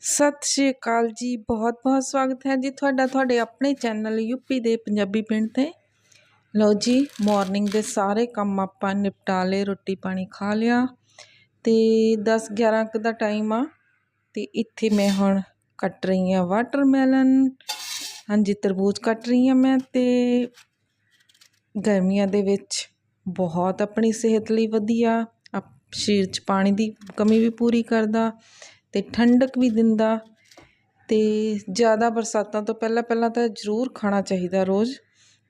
ਸਤਿ ਸ਼੍ਰੀ ਅਕਾਲ ਜੀ। ਬਹੁਤ ਬਹੁਤ ਸਵਾਗਤ ਹੈ ਜੀ ਤੁਹਾਡਾ ਤੁਹਾਡੇ ਆਪਣੇ ਚੈਨਲ ਯੂਪੀ ਦੇ ਪੰਜਾਬੀ ਪਿੰਡ ਤੇ। ਲਓ ਜੀ ਮਾਰਨਿੰਗ ਦੇ ਸਾਰੇ ਕੰਮ ਆਪਾਂ ਨਿਪਟਾ ਲਏ, ਰੋਟੀ ਪਾਣੀ ਖਾ ਲਿਆ ਤੇ 10 11 ਕੁ ਦਾ ਟਾਈਮ ਆ ਤੇ ਇੱਥੇ ਮੈਂ ਹੁਣ ਕੱਟ ਰਹੀ ਆ ਵਾਟਰਮੈਲਨ ਹਾਂਜੀ, ਤਰਬੂਜ ਕੱਟ ਰਹੀ ਆ ਮੈਂ ਤੇ ਗਰਮੀਆਂ ਦੇ ਵਿੱਚ ਬਹੁਤ ਆਪਣੀ ਸਿਹਤ ਲਈ ਵਧੀਆ। ਆਪ- ਸਰੀਰ 'ਚ ਪਾਣੀ ਦੀ ਕਮੀ ਵੀ ਪੂਰੀ ਕਰਦਾ। ਤੇ ਠੰਡਕ ਵੀ ਦਿੰਦਾ ਤੇ ਜ਼ਿਆਦਾ ਬਰਸਾਤਾਂ ਤੋਂ ਪਹਿਲਾਂ ਪਹਿਲਾਂ ਤਾਂ ਜ਼ਰੂਰ ਖਾਣਾ ਚਾਹੀਦਾ ਰੋਜ਼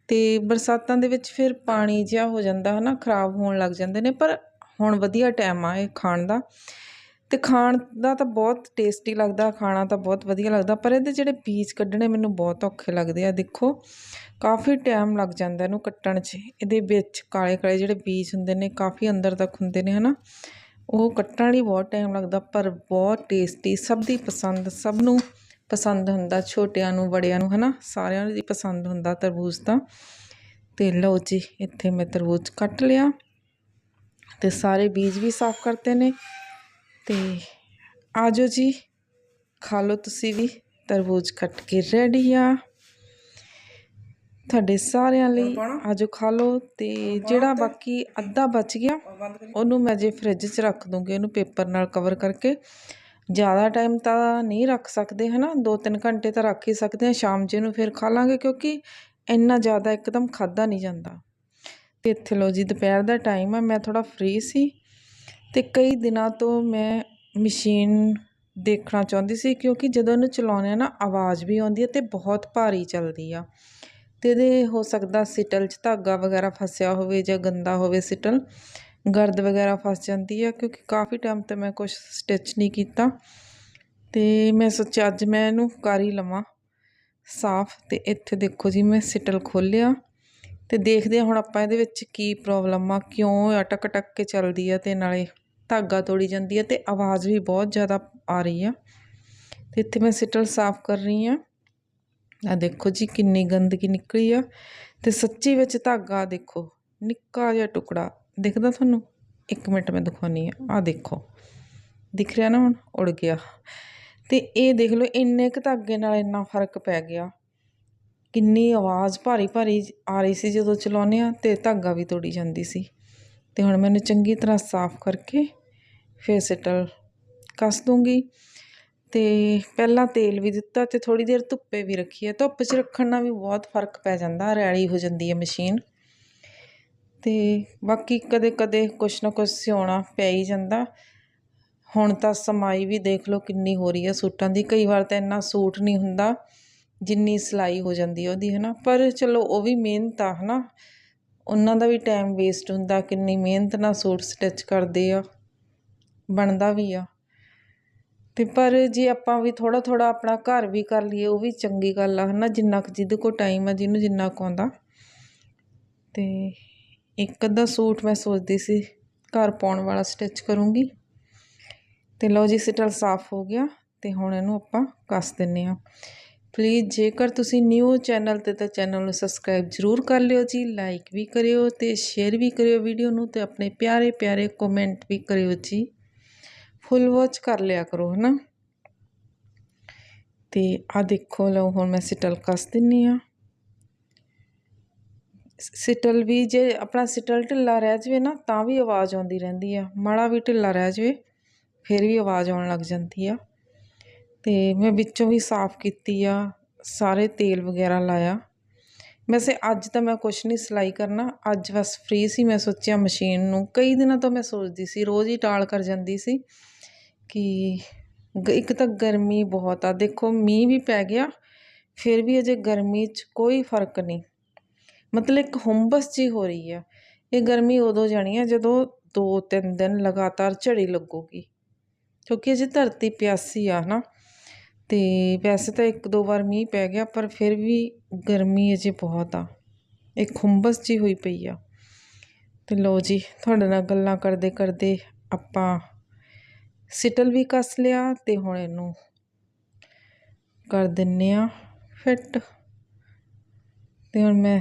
ਤੇ ਬਰਸਾਤਾਂ ਦੇ ਵਿੱਚ ਫਿਰ ਪਾਣੀ ਜਿਹਾ ਹੋ ਜਾਂਦਾ ਹਨਾ, ਖਰਾਬ ਹੋਣ ਲੱਗ ਜਾਂਦੇ ਨੇ, ਪਰ ਹੁਣ ਵਧੀਆ ਟਾਈਮ ਆ ਇਹ ਖਾਣ ਦਾ। ਤੇ ਖਾਣ ਦਾ ਤਾਂ ਬਹੁਤ ਟੇਸਟੀ ਲੱਗਦਾ, ਖਾਣਾ ਤਾਂ ਬਹੁਤ ਵਧੀਆ ਲੱਗਦਾ, ਪਰ ਇਹਦੇ ਜਿਹੜੇ ਬੀਜ ਕੱਢਣੇ ਮੈਨੂੰ ਬਹੁਤ ਔਖੇ ਲੱਗਦੇ ਆ, ਦੇਖੋ। ਕਾਫੀ ਟਾਈਮ ਲੱਗ ਜਾਂਦਾ ਇਹਨੂੰ ਕੱਟਣ 'ਚ, ਇਹਦੇ ਵਿੱਚ ਕਾਲੇ ਕਾਲੇ ਜਿਹੜੇ ਬੀਜ ਹੁੰਦੇ ਨੇ, ਕਾਫੀ ਅੰਦਰ ਤੱਕ ਹੁੰਦੇ ਨੇ ਹਨਾ। ਉਹ ਕੱਟਣ ਲਈ ਬਹੁਤ ਟਾਈਮ ਲੱਗਦਾ, ਪਰ ਬਹੁਤ ਟੇਸਟੀ ਸਭ ਦੀ ਪਸੰਦ, ਸਭ ਨੂੰ ਪਸੰਦ ਹੁੰਦਾ, ਛੋਟਿਆਂ ਨੂੰ, ਬੜਿਆਂ ਨੂੰ, ਹਨਾ? ਸਾਰਿਆਂ ਨੂੰ ਦੀ ਪਸੰਦ ਹੁੰਦਾ ਤਰਬੂਜ ਤਾਂ। ਤੇ ਲਓ ਜੀ, ਇੱਥੇ ਮੈਂ ਤਰਬੂਜ ਕੱਟ ਲਿਆ ਤੇ ਸਾਰੇ ਬੀਜ ਵੀ ਸਾਫ਼ ਕਰਤੇ ਨੇ। ਤੇ ਆਜੋ ਜੀ, ਖਾ ਲਓ ਤੁਸੀਂ ਵੀ, ਤਰਬੂਜ ਕੱਟ ਕੇ ਰੈਡੀ ਆ। ਤੁਹਾਡੇ ਸਾਰਿਆਂ ਲਈ ਆਜੋ ਖਾ ਲਓ ਤੇ ਜਿਹੜਾ ਬਾਕੀ ਅੱਧਾ ਬਚ ਗਿਆ ਉਹਨੂੰ ਮੈਂ ਜੇ ਫ੍ਰਿਜ 'ਚ ਰੱਖ ਦੂੰਗੀ ਉਹਨੂੰ ਪੇਪਰ ਨਾਲ ਕਵਰ ਕਰਕੇ। ਜ਼ਿਆਦਾ ਟਾਈਮ ਤਾਂ ਨਹੀਂ ਰੱਖ ਸਕਦੇ ਹਨਾ? 2-3 ਘੰਟੇ ਤਾਂ ਰੱਖ ਹੀ ਸਕਦੇ ਹਾਂ ਸ਼ਾਮ ਜੇ ਨੂੰ ਫਿਰ ਖਾ ਲਾਂਗੇ ਕਿਉਂਕਿ ਇੰਨਾ ਜ਼ਿਆਦਾ ਇੱਕਦਮ ਖਾਦਾ ਨਹੀਂ ਜਾਂਦਾ। ਤੇ ਇੱਥੇ ਲੋ ਜੀ ਦੁਪਹਿਰ ਦਾ ਟਾਈਮ ਆ ਮੈਂ ਥੋੜਾ ਫ੍ਰੀ ਸੀ ਤੇ ਕਈ ਦਿਨਾਂ ਤੋਂ ਮੈਂ ਮਸ਼ੀਨ ਦੇਖਣਾ ਚਾਹੁੰਦੀ ਸੀ ਕਿਉਂਕਿ ਜਦੋਂ ਇਹਨੂੰ ਚਲਾਉਂਦੇ ਆ ਨਾ ਆਵਾਜ਼ ਵੀ ਆਉਂਦੀ ਹੈ ਤੇ ਬਹੁਤ ਭਾਰੀ ਚੱਲਦੀ ਆ। ਅਤੇ ਇਹਦੇ ਹੋ ਸਕਦਾ ਸਿਟਲ 'ਚ ਧਾਗਾ ਵਗੈਰਾ ਫਸਿਆ ਹੋਵੇ ਜਾਂ ਗੰਦਾ ਹੋਵੇ ਸਿਟਲ, ਗਰਦ ਵਗੈਰਾ ਫਸ ਜਾਂਦੀ ਆ, ਕਿਉਂਕਿ ਕਾਫੀ ਟਾਈਮ 'ਤੇ ਮੈਂ ਕੁਝ ਸਟਿਚ ਨਹੀਂ ਕੀਤਾ। ਤੇ ਮੈਂ ਸੋਚਿਆ ਅੱਜ ਮੈਂ ਇਹਨੂੰ ਕਰ ਹੀ ਲਵਾਂ ਸਾਫ਼, ਤੇ ਇੱਥੇ ਦੇਖੋ ਜੀ ਮੈਂ ਸਿਟਲ ਖੋਲ੍ਹਿਆ। ਤੇ ਦੇਖਦੇ ਹਾਂ ਹੁਣ ਆਪਾਂ ਇਹਦੇ ਵਿੱਚ ਕੀ ਪ੍ਰੋਬਲਮ ਆ, ਕਿਉਂ ਅਟਕ ਅਟਕ ਕੇ ਚੱਲਦੀ ਆ ਤੇ ਨਾਲੇ ਧਾਗਾ ਤੋੜੀ ਜਾਂਦੀ ਆ ਤੇ ਆਵਾਜ਼ ਵੀ ਬਹੁਤ ਜ਼ਿਆਦਾ ਆ ਰਹੀ ਆ। ਤੇ ਇੱਥੇ ਮੈਂ ਸਿਟਲ ਸਾਫ਼ ਕਰ ਰਹੀ ਆ। ਆ ਦੇਖੋ ਜੀ ਕਿੰਨੀ ਗੰਦਗੀ ਨਿਕਲੀ ਆ। ਤੇ ਸੱਚੀ ਵਿੱਚ ਧਾਗਾ ਦੇਖੋ, ਨਿੱਕਾ ਜਿਹਾ ਟੁਕੜਾ। ਦਿਖਦਾ ਤੁਹਾਨੂੰ? ਇੱਕ ਮਿੰਟ ਮੈਂ ਦਿਖਾਉਣੀ ਆ ਆ ਦੇਖੋ, ਦਿਖ ਰਿਹਾ ਨਾ ਹੁਣ? ਉੜ ਗਿਆ। ਤੇ ਇਹ ਦੇਖ ਲਓ, ਇੰਨੇ ਕੁ ਧਾਗੇ ਨਾਲ ਇੰਨਾ ਫ਼ਰਕ ਪੈ ਗਿਆ। ਕਿੰਨੀ ਆਵਾਜ਼ ਭਾਰੀ ਭਾਰੀ ਆ ਰਹੀ ਸੀ ਜਦੋਂ ਚਲਾਉਂਦੇ ਆ ਤੇ ਧਾਗਾ ਵੀ ਤੋੜੀ ਜਾਂਦੀ ਸੀ। ਤੇ ਹੁਣ ਮੈਨੂੰ ਚੰਗੀ ਤਰ੍ਹਾਂ ਸਾਫ਼ ਕਰਕੇ ਫਿਰ ਸਟਲ ਕੱਸ ਦੂੰਗੀ ਅਤੇ ਪਹਿਲਾਂ ਤੇਲ ਵੀ ਦਿੱਤਾ ਅਤੇ ਥੋੜ੍ਹੀ ਦੇਰ ਧੁੱਪੇ ਵੀ ਰੱਖੀ ਹੈ। ਧੁੱਪ 'ਚ ਰੱਖਣ ਨਾਲ ਵੀ ਬਹੁਤ ਫ਼ਰਕ ਪੈ ਜਾਂਦਾ, ਰੈਲੀ ਹੋ ਜਾਂਦੀ ਹੈ ਮਸ਼ੀਨ। ਅਤੇ ਬਾਕੀ ਕਦੇ ਕਦੇ ਕੁਛ ਨਾ ਕੁਛ ਸਿਉਣਾ ਪੈ ਹੀ ਜਾਂਦਾ। ਹੁਣ ਤਾਂ ਸਮਾਈ ਵੀ ਦੇਖ ਲਓ ਕਿੰਨੀ ਹੋ ਰਹੀ ਹੈ ਸੂਟਾਂ ਦੀ। ਕਈ ਵਾਰ ਤਾਂ ਇੰਨਾ ਸੂਟ ਨਹੀਂ ਹੁੰਦਾ ਜਿੰਨੀ ਸਿਲਾਈ ਹੋ ਜਾਂਦੀ ਉਹਦੀ ਹੈ ਨਾ ਪਰ ਚਲੋ ਉਹ ਵੀ ਮਿਹਨਤ ਆ ਹੈ ਨਾ ਉਹਨਾਂ ਦਾ ਵੀ ਟਾਈਮ ਵੇਸਟ ਹੁੰਦਾ ਕਿੰਨੀ ਮਿਹਨਤ ਨਾਲ ਸੂਟ ਸਟਿਚ ਕਰਦੇ ਆ। ਬਣਦਾ ਵੀ ਆ। ਅਤੇ ਪਰ ਜੇ ਆਪਾਂ ਵੀ ਥੋੜ੍ਹਾ ਥੋੜ੍ਹਾ ਆਪਣਾ ਘਰ ਵੀ ਕਰ ਲਈਏ, ਉਹ ਵੀ ਚੰਗੀ ਗੱਲ ਆ ਹੈ ਨਾ ਜਿੰਨਾ ਕੁ ਜਿਹਦੇ ਕੋਲ ਟਾਈਮ ਆ, ਜਿਹਨੂੰ ਜਿੰਨਾ ਕੁ ਆਉਂਦਾ। ਅਤੇ ਇੱਕ ਅੱਧਾ ਸੂਟ ਮੈਂ ਸੋਚਦੀ ਸੀ, ਘਰ ਪਾਉਣ ਵਾਲਾ ਸਟਿਚ ਕਰੂੰਗੀ। ਤੇ ਲਓ ਜੀ, ਸਟਲ ਸਾਫ਼ ਹੋ ਗਿਆ ਤੇ ਹੁਣ ਇਹਨੂੰ ਆਪਾਂ ਕੱਸ ਦਿੰਨੇ ਆ। ਪਲੀਜ਼ ਜੇਕਰ ਤੁਸੀਂ ਨਿਊ ਚੈਨਲ ਤੇ ਤਾਂ ਚੈਨਲ ਨੂੰ ਸਬਸਕ੍ਰਾਈਬ ਜ਼ਰੂਰ ਕਰ ਲਿਓ ਜੀ ਲਾਈਕ ਵੀ ਕਰਿਓ ਤੇ ਸ਼ੇਅਰ ਵੀ ਕਰਿਓ ਵੀਡੀਓ ਨੂੰ ਤੇ ਆਪਣੇ ਪਿਆਰੇ ਪਿਆਰੇ ਕਮੈਂਟ ਵੀ ਕਰਿਓ ਜੀ। ਫੁੱਲ ਵਾਚ ਕਰ ਲਿਆ ਕਰੋ, ਹਨਾ? ਤੇ ਆ ਦੇਖੋ, ਲਓ ਹੁਣ ਮੈਂ ਸਿਟਲ ਕੱਸ ਦਿੰਨੀ ਆ। ਸਿਟਲ ਵੀ ਜੇ ਆਪਣਾ ਸਿਟਲ ਢਿੱਲਾ ਰਹਿ ਜਵੇ ਨਾ, ਤਾਂ ਵੀ ਆਵਾਜ਼ ਆਉਂਦੀ ਰਹਿੰਦੀ ਆ। ਮਾੜਾ ਵੀ ਢਿੱਲਾ ਰਹਿ ਜਵੇ, ਫਿਰ ਵੀ ਆਵਾਜ਼ ਆਉਣ ਲੱਗ ਜਾਂਦੀ ਆ। ਤੇ ਮੈਂ ਵਿੱਚੋਂ ਵੀ ਸਾਫ਼ ਕੀਤੀ ਆ, ਸਾਰੇ ਤੇਲ ਵਗੈਰਾ ਲਾਇਆ। ਵੈਸੇ ਅੱਜ ਤਾਂ ਮੈਂ ਕੁਛ ਨਹੀਂ ਸਿਲਾਈ ਕਰਨਾ, ਅੱਜ ਬਸ ਫ੍ਰੀ ਸੀ, ਮੈਂ ਸੋਚਿਆ ਮਸ਼ੀਨ ਨੂੰ। ਕਈ ਦਿਨਾਂ ਤੋਂ ਮੈਂ ਸੋਚਦੀ ਸੀ, ਰੋਜ਼ ਹੀ ਟਾਲ ਕਰ ਜਾਂਦੀ ਸੀ। ਕਿ ਗ- ਇੱਕ ਤਾਂ ਗਰਮੀ ਬਹੁਤ ਆ। ਦੇਖੋ, ਮੀਂਹ ਵੀ ਪੈ ਗਿਆ, ਫਿਰ ਵੀ ਅਜੇ ਗਰਮੀ 'ਚ ਕੋਈ ਫ਼ਰਕ ਨਹੀਂ। ਮਤਲਬ ਇੱਕ ਹੁੰਬਸ ਜਿਹੀ ਹੋ ਰਹੀ ਆ। ਇਹ ਗਰਮੀ ਉਦੋਂ ਜਾਣੀ ਆ ਜਦੋਂ ਦੋ ਤਿੰਨ ਦਿਨ ਲਗਾਤਾਰ ਝੜੀ ਲੱਗੂਗੀ, ਕਿਉਂਕਿ ਅਜੇ ਧਰਤੀ ਪਿਆਸੀ ਆ ਨਾ। ਤੇ ਵੈਸੇ ਤਾਂ ਇੱਕ ਦੋ ਵਾਰ ਮੀਂਹ ਪੈ ਗਿਆ, ਪਰ ਫਿਰ ਵੀ ਗਰਮੀ ਅਜੇ ਬਹੁਤ ਆ। ਇੱਕ ਹੁੰਬਸ ਜੀ ਹੋਈ ਪਈ ਆ। ਤੇ ਲੋ ਜੀ, ਤੁਹਾਡੇ ਨਾਲ ਗੱਲਾਂ ਕਰਦੇ ਕਰਦੇ ਆਪਾਂ ਸਿਟਲ ਵੀ ਕੱਸ ਲਿਆ ਤੇ ਹੁਣ ਇਹਨੂੰ ਕਰ ਦਿੰਨੇ ਆ ਫਿੱਟ। ਤੇ ਹੁਣ ਮੈਂ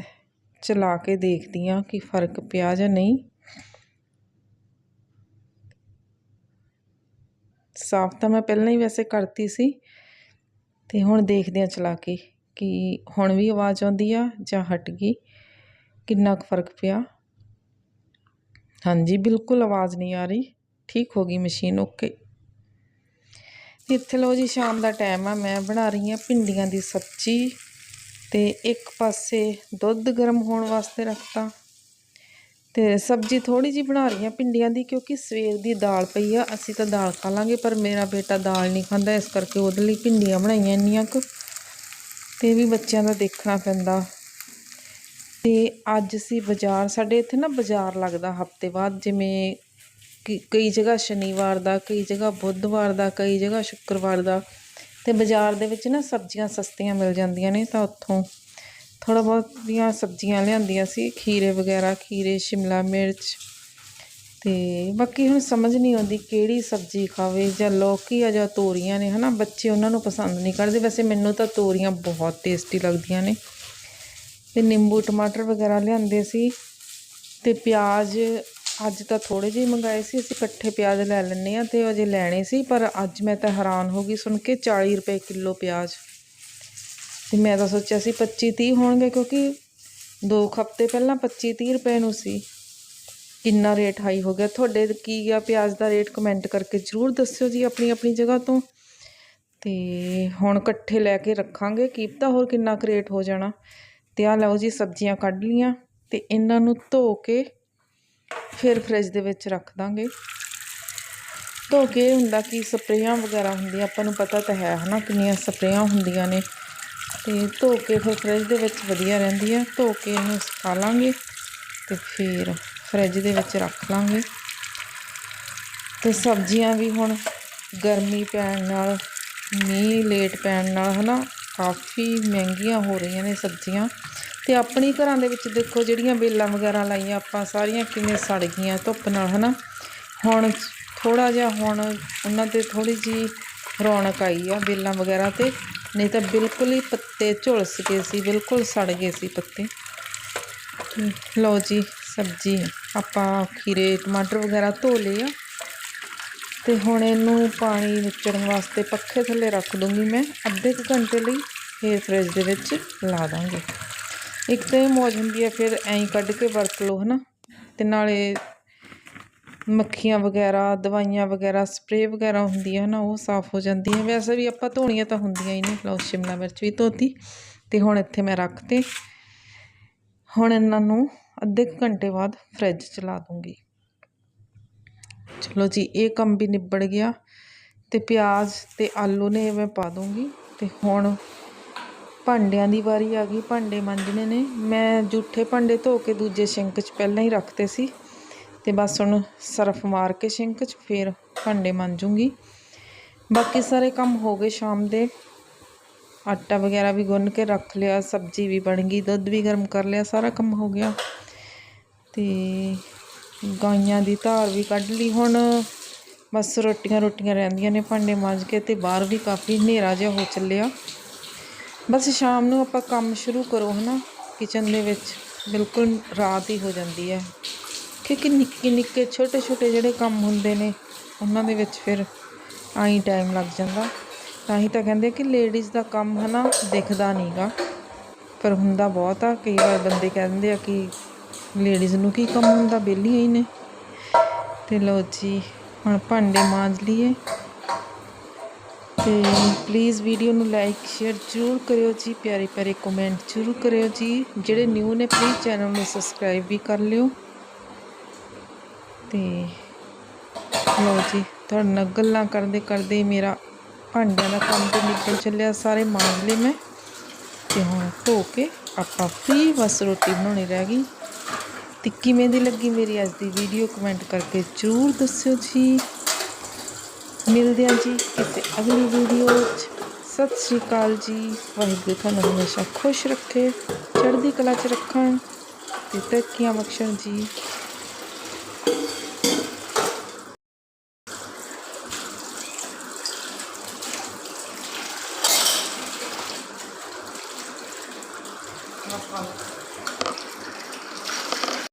ਚਲਾ ਕੇ ਦੇਖਦੀ ਆ ਕਿ ਫ਼ਰਕ ਪਿਆ ਜਾਂ ਨਹੀਂ। ਸਾਫ਼ ਤਾਂ ਮੈਂ ਪਹਿਲਾਂ ਹੀ ਵੈਸੇ ਕਰਤੀ ਸੀ। ਤੇ ਹੁਣ ਦੇਖਦੇ ਆ ਚਲਾ ਕੇ ਕਿ ਹੁਣ ਵੀ ਆਵਾਜ਼ ਆਉਂਦੀ ਆ ਜਾਂ ਹਟ ਗਈ। ਕਿੰਨਾ ਕੁ ਫ਼ਰਕ ਪਿਆ। ਹਾਂਜੀ, ਬਿਲਕੁਲ ਆਵਾਜ਼ ਨਹੀਂ ਆ ਰਹੀ। ਠੀਕ ਹੋ ਗਈ ਮਸ਼ੀਨ ਓਕੇ ਇੱਥੇ ਲਓ ਜੀ, ਸ਼ਾਮ ਦਾ ਟਾਈਮ ਆ। ਮੈਂ ਬਣਾ ਰਹੀ ਹਾਂ ਭਿੰਡੀਆਂ ਦੀ ਸਬਜ਼ੀ ਤੇ ਇੱਕ ਪਾਸੇ ਦੁੱਧ ਗਰਮ ਹੋਣ ਵਾਸਤੇ ਰੱਖਤਾ। ਤੇ ਸਬਜ਼ੀ ਥੋੜੀ ਜੀ ਬਣਾ ਰਹੀ ਹਾਂ ਭਿੰਡੀਆਂ ਦੀ, ਕਿਉਂਕਿ ਸਵੇਰ ਦੀ ਦਾਲ ਪਈ ਆ। ਅਸੀਂ ਤਾਂ ਦਾਲ ਖਾ ਲਾਂਗੇ, ਪਰ ਮੇਰਾ ਬੇਟਾ ਦਾਲ ਨਹੀਂ ਖਾਂਦਾ, ਇਸ ਕਰਕੇ ਉਹਦੇ ਲਈ ਭਿੰਡੀਆਂ ਬਣਾਈਆਂ ਇੰਨੀਆਂ ਕੁ। ਤੇ ਵੀ ਬੱਚਿਆਂ ਦਾ ਦੇਖਣਾ ਪੈਂਦਾ। ਤੇ ਅੱਜ ਅਸੀਂ ਬਾਜ਼ਾਰ, ਸਾਡੇ ਇੱਥੇ ਨਾ ਬਾਜ਼ਾਰ ਲੱਗਦਾ ਹਫ਼ਤੇ ਬਾਅਦ, ਜਿਵੇਂ ਕਈ ਜਗ੍ਹਾ ਸ਼ਨੀਵਾਰ ਦਾ, ਕਈ ਜਗ੍ਹਾ ਬੁੱਧਵਾਰ ਦਾ, ਕਈ ਜਗ੍ਹਾ ਸ਼ੁੱਕਰਵਾਰ ਦਾ ਅਤੇ ਬਾਜ਼ਾਰ ਦੇ ਵਿੱਚ ਨਾ ਸਬਜ਼ੀਆਂ ਸਸਤੀਆਂ ਮਿਲ ਜਾਂਦੀਆਂ ਨੇ ਤਾਂ ਉੱਥੋਂ ਥੋੜ੍ਹਾ ਬਹੁਤ ਦੀਆਂ ਸਬਜ਼ੀਆਂ ਲਿਆਂਦੀਆਂ ਸੀ, ਖੀਰੇ ਵਗੈਰਾ, ਖੀਰੇ, ਸ਼ਿਮਲਾ ਮਿਰਚ ਤੇ ਬਾਕੀ ਹੁਣ ਸਮਝ ਨਹੀਂ ਆਉਂਦੀ ਕਿਹੜੀ ਸਬਜ਼ੀ ਖਾਵੇ ਜਾਂ ਲੌਕੀ ਆ ਜਾਂ ਤੋਰੀਆਂ ਨੇ, ਹਨਾ? ਬੱਚੇ ਉਹਨਾਂ ਨੂੰ ਪਸੰਦ ਨਹੀਂ ਕਰਦੇ। ਵੈਸੇ ਮੈਨੂੰ ਤਾਂ ਤੋਰੀਆਂ ਬਹੁਤ ਟੇਸਟੀ ਲੱਗਦੀਆਂ ਨੇ। ਤੇ ਨਿੰਬੂ ਟਮਾਟਰ ਵਗੈਰਾ ਲਿਆਂਦੇ ਸੀ ਤੇ ਪਿਆਜ਼ ਅੱਜ ਤਾਂ ਥੋੜੇ ਜਿਹੇ ਮੰਗਾਏ ਸੀ, ਅਸੀਂ ਇਕੱਠੇ ਪਿਆਜ਼ ਲੈ ਲੈਂਦੇ ਆ ਤੇ ਅਜੇ ਲੈਣੇ ਸੀ, ਪਰ ਅੱਜ ਮੈਂ ਤਾਂ ਹੈਰਾਨ ਹੋ ਗਈ ਸੁਣ ਕੇ 40 ਰੁਪਏ ਕਿਲੋ ਪਿਆਜ਼। ਤੇ ਮੈਂ ਤਾਂ ਸੋਚਿਆ ਸੀ 25 30 ਹੋਣਗੇ ਕਿਉਂਕਿ ਦੋ ਕੁ ਹਫ਼ਤੇ ਪਹਿਲਾਂ 25 30 ਰੁਪਏ ਨੂੰ ਸੀ। ਕਿੰਨਾ ਰੇਟ ਹਾਈ ਹੋ ਗਿਆ। ਤੁਹਾਡੇ ਕੀ ਆ ਪਿਆਜ਼ ਦਾ ਰੇਟ ਕਮੈਂਟ ਕਰਕੇ ਜ਼ਰੂਰ ਦੱਸਿਓ ਜੀ ਆਪਣੀ ਆਪਣੀ ਜਗ੍ਹਾ ਤੋਂ। ਤੇ ਹੁਣ ਇਕੱਠੇ ਲੈ ਕੇ ਰੱਖਾਂਗੇ। ਕੀ ਹੋਰ ਕਿੰਨਾ ਕੁ ਰੇਟ ਹੋ ਜਾਣਾ? ਤੇ ਆ ਲਓ ਜੀ ਸਬਜ਼ੀਆਂ ਕੱਢ ਲੀਆਂ ਤੇ ਇਹਨਾਂ ਨੂੰ ਧੋ ਕੇ ਫਿਰ ਫ੍ਰਿਜ ਦੇ ਵਿੱਚ ਰੱਖ ਦਾਂਗੇ। ਧੋ ਕੇ ਇਹ ਹੁੰਦਾ ਕਿ ਸਪਰੇਆਂ ਵਗੈਰਾ ਹੁੰਦੀਆਂ, ਆਪਾਂ ਨੂੰ ਪਤਾ ਤਾਂ ਹੈ ਹਨਾ ਕਿੰਨੀਆਂ ਸਪਰੇਆਂ ਹੁੰਦੀਆਂ ਨੇ। ਤੇ ਧੋ ਕੇ ਫਿਰ ਫ੍ਰਿਜ ਦੇ ਵਿੱਚ ਵਧੀਆ ਰਹਿੰਦੀ ਹੈ ਧੋ ਕੇ ਇਹਨੂੰ ਸੁਕਾ ਲਾਂਗੇ ਤੇ ਫਿਰ ਫ੍ਰਿਜ ਦੇ ਵਿੱਚ ਰੱਖ ਲਾਂਗੇ। ਤੇ ਸਬਜ਼ੀਆਂ ਵੀ ਹੁਣ ਗਰਮੀ ਪੈਣ ਨਾਲ, ਮੀਂਹ ਲੇਟ ਪੈਣ ਨਾਲ ਹਨਾ, ਕਾਫੀ ਮਹਿੰਗੀਆਂ ਹੋ ਰਹੀਆਂ ਨੇ ਸਬਜ਼ੀਆਂ। ਤੇ ਆਪਣੀ ਘਰਾਂ ਦੇ ਵਿੱਚ ਦੇਖੋ ਜਿਹੜੀਆਂ ਬੇਲਾਂ ਵਗੈਰਾ ਲਾਈਆਂ, ਆਪਾਂ ਸਾਰੀਆਂ ਕਿਵੇਂ ਸੜ ਗਈਆਂ ਧੁੱਪ ਨਾਲ, ਹਨਾ? ਹੁਣ ਥੋੜਾ ਜਿਹਾ ਹੁਣ ਉਹਨਾਂ ਤੇ ਥੋੜੀ ਜੀ ਰੌਣਕ ਆਈ ਆ ਬੇਲਾਂ ਵਗੈਰਾ ਤੇ, ਨਹੀਂ ਤਾਂ ਬਿਲਕੁਲ ਹੀ ਪੱਤੇ ਝੁਲਸ ਗਏ ਸੀ, ਬਿਲਕੁਲ ਸੜ ਗਏ ਸੀ ਪੱਤੇ। ਲਓ ਜੀ, ਸਬਜ਼ੀ ਆਪਾਂ ਖੀਰੇ, ਟਮਾਟਰ ਵਗੈਰਾ ਧੋ ਲਏ ਆ। ਤੇ ਹੁਣ ਇਹਨੂੰ ਪਾਣੀ ਨਿਚੜਨ ਵਾਸਤੇ ਪੱਖੇ ਥੱਲੇ ਰੱਖ ਦੂੰਗੀ ਮੈਂ, ਅੱਧੇ ਕੁ ਘੰਟੇ ਲਈ ਫਿਰ ਫ੍ਰਿਜ ਦੇ ਵਿੱਚ ਲਾ ਦਾਂਗੇ। ਇੱਕ ਤਾਂ ਇਹ ਮੌਜ ਹੁੰਦੀ ਹੈ ਫਿਰ ਐਂ ਕੱਢ ਕੇ ਵਰਤ ਲਓ, ਹਨਾ। ਤੇ ਨਾਲੇ ਮੱਖੀਆਂ ਵਗੈਰਾ, ਦਵਾਈਆਂ ਵਗੈਰਾ, ਸਪਰੇਅ ਵਗੈਰਾ ਹੁੰਦੀ ਹੈ ਨਾ ਉਹ ਸਾਫ਼ ਹੋ ਜਾਂਦੀ ਹੈ ਵੈਸੇ ਵੀ ਆਪਾਂ ਧੋਣੀਆਂ ਤਾਂ ਹੁੰਦੀਆਂ ਹੀ ਨੇ, ਲਓ, ਸ਼ਿਮਲਾ ਮਿਰਚ ਵੀ ਧੋਤੀ ਤੇ ਹੁਣ ਇੱਥੇ ਮੈਂ ਰੱਖਤੇ ਹੁਣ ਇਹਨਾਂ ਨੂੰ ਅੱਧੇ ਕੁ ਘੰਟੇ ਬਾਅਦ ਫ੍ਰਿਜ 'ਚ ਲਾ ਦੂੰਗੀ। ਚਲੋ ਜੀ, ਇਹ ਕੰਮ ਵੀ ਨਿਬੜ ਗਿਆ ਤੇ ਪਿਆਜ਼ ਤੇ ਆਲੂ ਨੇ ਮੈਂ ਪਾ ਦੂੰਗੀ ਤੇ ਹੁਣ ਭਾਂਡਿਆਂ ਦੀ ਵਾਰੀ ਆ ਗਈ, ਭਾਂਡੇ ਮਾਂਜਣੇ ਨੇ। ਮੈਂ ਜੂਠੇ ਭਾਂਡੇ ਧੋ ਕੇ ਦੂਜੇ ਸਿੰਕ 'ਚ ਪਹਿਲਾਂ ਹੀ ਰੱਖਤੇ ਸੀ ਤੇ ਬਸ ਹੁਣ ਸਰਫ ਮਾਰ ਕੇ ਸਿੰਕ 'ਚ ਫਿਰ ਭਾਂਡੇ ਮਾਂਜੂੰਗੀ। ਬਾਕੀ ਸਾਰੇ ਕੰਮ ਹੋ ਗਏ ਸ਼ਾਮ ਦੇ। ਆਟਾ ਵਗੈਰਾ ਵੀ ਗੁੰਨ ਕੇ ਰੱਖ ਲਿਆ, ਸਬਜ਼ੀ ਵੀ ਬਣ ਗਈ, ਦੁੱਧ ਵੀ ਗਰਮ ਕਰ ਲਿਆ, ਸਾਰਾ ਕੰਮ ਹੋ ਗਿਆ। ਤੇ ਗਾਈਆਂ ਦੀ ਧਾਰ ਵੀ ਕੱਢ ਲਈ ਹੁਣ। ਬਸ ਰੋਟੀਆਂ ਰੋਟੀਆਂ ਰਹਿੰਦੀਆਂ ਨੇ ਭਾਂਡੇ ਮਾਂਜ ਕੇ ਤੇ ਬਾਹਰ ਵੀ ਕਾਫੀ ਹਨੇਰਾ ਜਿਹਾ ਹੋ ਚੱਲਿਆ। ਬਸ ਸ਼ਾਮ ਨੂੰ ਆਪਾਂ ਕੰਮ ਸ਼ੁਰੂ ਕਰੋ, ਹਨਾ? ਕਿਚਨ ਦੇ ਵਿੱਚ ਬਿਲਕੁਲ ਰਾਤ ਹੀ ਹੋ ਜਾਂਦੀ ਹੈ। ਕਿਉਂਕਿ ਨਿੱਕੇ ਨਿੱਕੇ, ਛੋਟੇ ਛੋਟੇ ਜਿਹੜੇ ਕੰਮ ਹੁੰਦੇ ਨੇ, ਉਹਨਾਂ ਦੇ ਵਿੱਚ ਫਿਰ ਆਈ ਟਾਈਮ ਲੱਗ ਜਾਂਦਾ। ਤਾਂ ਹੀ ਤਾਂ ਕਹਿੰਦੇ ਕਿ ਲੇਡੀਜ਼ ਦਾ ਕੰਮ, ਹਨਾ, ਦਿਖਦਾ ਨਹੀਂਗਾ। ਪਰ ਹੁੰਦਾ ਬਹੁਤ ਆ, ਕਈ ਵਾਰ ਬੰਦੇ ਕਹਿ ਦਿੰਦੇ ਆ ਕਿ ਲੇਡੀਜ਼ ਨੂੰ ਕੀ ਕੰਮ ਹੁੰਦਾ, ਵਿਹਲੀਆਂ ਹੀ ਨੇ। ਤੇ ਲਓ ਜੀ, ਹੁਣ ਭਾਂਡੇ ਮਾਂਜ ਲਈਏ। ਤੇ ਪਲੀਜ਼ ਵੀਡੀਓ ਨੂੰ ਲਾਈਕ ਸ਼ੇਅਰ ਜ਼ਰੂਰ ਕਰਿਓ ਜੀ, ਪਿਆਰੇ ਪਿਆਰੇ ਕਮੈਂਟ ਜ਼ਰੂਰ ਕਰਿਓ ਜੀ। ਜਿਹੜੇ ਨਿਊ ਨੇ ਪਲੀਜ਼ ਚੈਨਲ ਨੂੰ ਸਬਸਕ੍ਰਾਈਬ ਵੀ ਕਰ ਲਿਓ। ਤੇ ਲਓ ਜੀ, ਤੁਹਾਡੇ ਨਾਲ ਗੱਲਾਂ ਕਰਦੇ ਕਰਦੇ ਮੇਰਾ ਭਾਂਡਿਆਂ ਦਾ ਕੰਮ ਤੇ ਨਿਕਲ ਚੱਲਿਆ, ਸਾਰੇ ਮਾਂਜ ਲਏ ਮੈਂ। ਤੇ ਹੁਣ ਧੋ ਕੇ ਆਪਾਂ ਫ੍ਰੀ ਬਸ ਰੋਟੀ ਬਣਾਉਣੀ ਰਹਿ ਗਈ। ਤੇ ਕਿਵੇਂ ਦੀ ਲੱਗੀ ਮੇਰੀ ਅੱਜ ਦੀ ਵੀਡੀਓ ਕਮੈਂਟ ਕਰਕੇ ਜ਼ਰੂਰ ਦੱਸਿਓ ਜੀ। ਮਿਲਦੇ ਹਾਂ ਜੀ ਕਿਸੇ ਅਗਲੀ ਵੀਡੀਓ 'ਚ ਸਤਿ ਸ਼੍ਰੀ ਅਕਾਲ ਜੀ। ਵਾਹਿਗੁਰੂ ਤੁਹਾਨੂੰ ਹਮੇਸ਼ਾ ਖੁਸ਼ ਰੱਖੇ, ਚੜ੍ਹਦੀ ਕਲਾ 'ਚ ਰੱਖਣ ਤੇ ਤਰੱਕੀਆਂ ਬਖਸ਼ਣ ਜੀ।